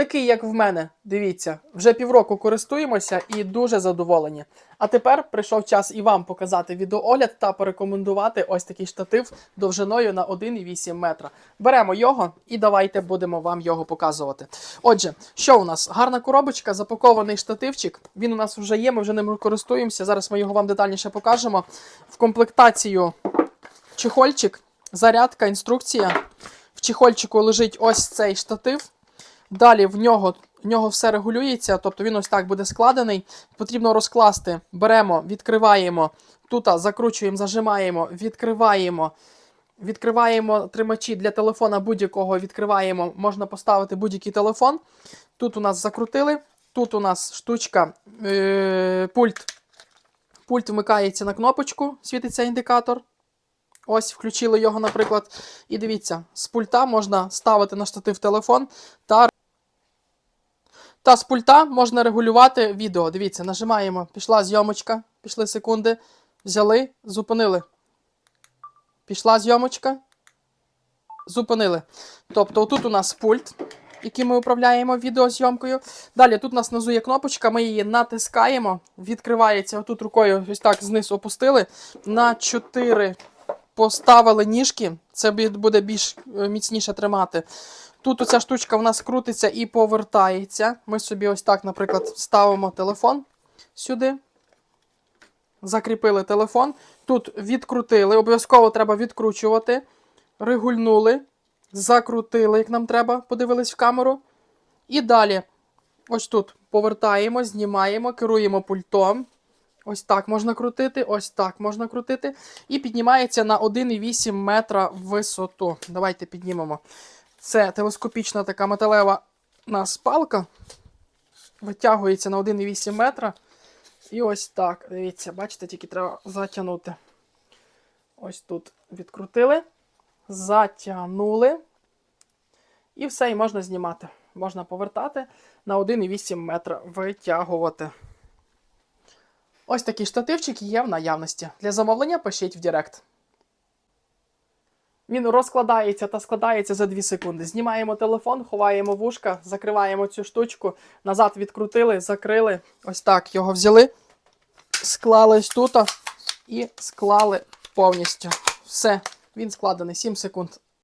Такий, як в мене, дивіться, вже півроку користуємося і дуже задоволені. А тепер прийшов час і вам показати відеоогляд та порекомендувати ось такий штатив довжиною на 1,8 метра. Беремо його і давайте будемо вам його показувати. Отже, що у нас? Гарна коробочка, запакований штативчик. Він у нас вже є, ми вже ним користуємося. Зараз ми його вам детальніше покажемо. В комплектацію чехольчик, зарядка, інструкція. В чехольчику лежить ось цей штатив. Далі в нього, в нього все регулюється, тобто він ось так буде складений. Потрібно розкласти. Беремо, відкриваємо. Тут закручуємо, зажимаємо, відкриваємо. Відкриваємо тримачі для телефона будь-якого. Відкриваємо, можна поставити будь-який телефон. Тут у нас закрутили. Тут у нас штучка, е- пульт. Пульт вмикається на кнопочку, світиться індикатор. Ось, включили його, наприклад. І дивіться, з пульта можна ставити на штатив телефон та. Та з пульта можна регулювати відео. Дивіться, нажимаємо. Пішла зйомочка, пішли секунди. Взяли, зупинили. Пішла зйомочка. Зупинили. Тобто, тут у нас пульт, яким ми управляємо відеозйомкою. Далі тут у нас внизу є кнопочка, ми її натискаємо. Відкривається отут рукою, ось так знизу опустили. На 4 поставили ніжки, це буде більш е, міцніше тримати. Тут оця штучка в нас крутиться і повертається. Ми собі ось так, наприклад, ставимо телефон сюди. Закріпили телефон. Тут відкрутили. Обов'язково треба відкручувати. Регульнули. Закрутили, як нам треба, подивились в камеру. І далі. Ось тут повертаємо, знімаємо, керуємо пультом. Ось так можна крутити, ось так можна крутити. І піднімається на 1,8 метра висоту. Давайте піднімемо. Це телескопічна така металева нас палка. Витягується на 1,8 метра. І ось так. Дивіться, бачите, тільки треба затягнути. Ось тут відкрутили, затягнули. І все, і можна знімати. Можна повертати на 1,8 метра витягувати. Ось такий штативчик є в наявності. Для замовлення пишіть в Директ. Він розкладається та складається за 2 секунди. Знімаємо телефон, ховаємо вушка, закриваємо цю штучку, назад відкрутили, закрили. Ось так його взяли, склали тут і склали повністю. Все, він складений 7 секунд.